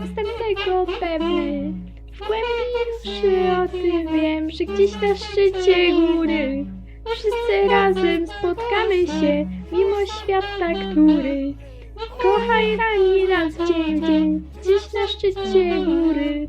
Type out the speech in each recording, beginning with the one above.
Jestem tego pewny. W głębi tym wiem, że gdzieś na szczycie góry wszyscy razem spotkamy się, mimo świata, który kocha i rani nas dzień w dzień, gdzieś na szczycie góry.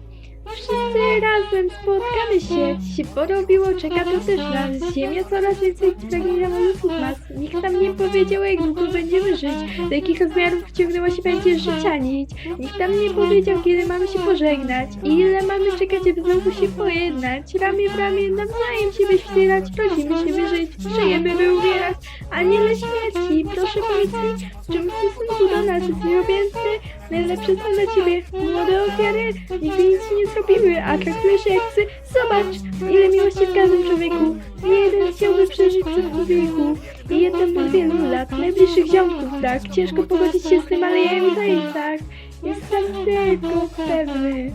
Razem spotkamy się, się porobiło, czeka to też nas. Ziemia coraz więcej pragnienia malutków mas. Nikt nam nie powiedział, jak długo będziemy żyć, do jakich rozmiarów wciągnęła się będzie życia nić. Nikt nam nie powiedział, kiedy mamy się pożegnać i ile mamy czekać, aby znowu się pojednać. Ramię w ramię nawzajem siebie wspierać, prosimy siebie żyć, żyjemy, by umierać. Aniele śmierci, proszę powiedz mi, czym w stosunku do nas jest objęty najlepsze są dla ciebie młode ofiary. Nigdy nic nie zrobimy, a traktujesz jak psy. Zobacz, ile miłości w każdym człowieku. Nie jeden chciałby przeżyć przez wieku. I jeden od wielu lat, najbliższych ziomków brak. Ciężko pogodzić się z tym, ale ja im daję tak. Jestem tylko pewny.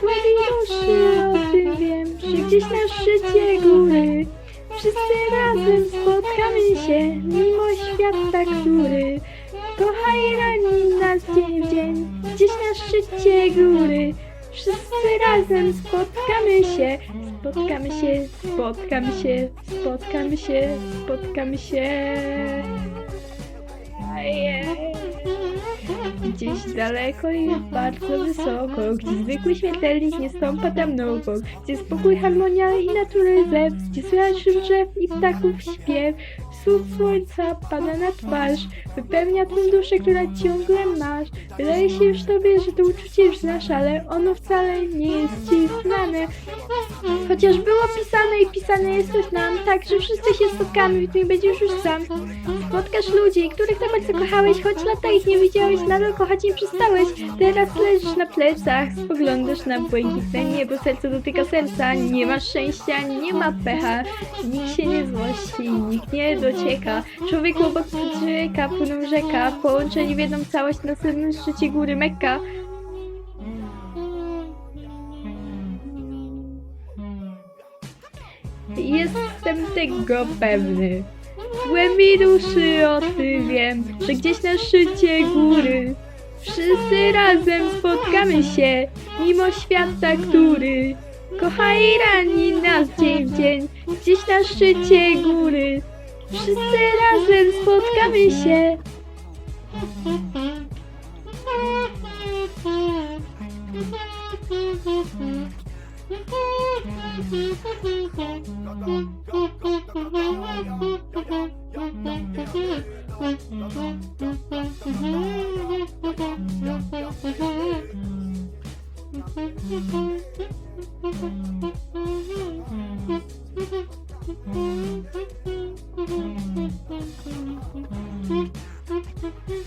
Głębi duszy o tym wiem, że gdzieś na szczycie góry Wszyscy razem spotkamy się, mimo świata, który kocha i nas dzień w dzień, gdzieś na szczycie góry. Wszyscy razem spotkamy się, spotkamy się, spotkamy się, spotkamy się, spotkamy się. Gdzieś daleko i bardzo wysoko, gdzie zwykły śmiertelnik nie stąpa tam obok, gdzie spokój, harmonia i natury zew, gdzie słychać drzew i ptaków śpiew, słup słońca pada na twarz, wypełnia tę duszę, która ciągle masz. Wydaje się już tobie, że to uczucie już znasz, ale ono wcale nie jest ci znane. Chociaż było pisane i pisane jest nam, tak, że wszyscy się spotkamy i ty nie będziesz już sam. Spotkasz ludzi, których tak bardzo kochałeś, choć lata ich nie widziałeś, nadal kochać nie przestałeś. Teraz leżysz na plecach, spoglądasz na błękitne niebo, serce dotyka serca, nie masz szczęścia, nie ma pecha, nikt się nie złości, nikt nie docieka. Człowiek obok człowieka płyną rzeka, połączeni w jedną całość na samym szczycie góry Mekka. Jestem tego pewny. W głębi duszy o tym wiem, że gdzieś na szczycie góry wszyscy razem spotkamy się, mimo świata, który kocha i rani nas dzień w dzień, gdzieś na szczycie góry. Wszyscy razem spotkamy się. Thank you. Mm-hmm.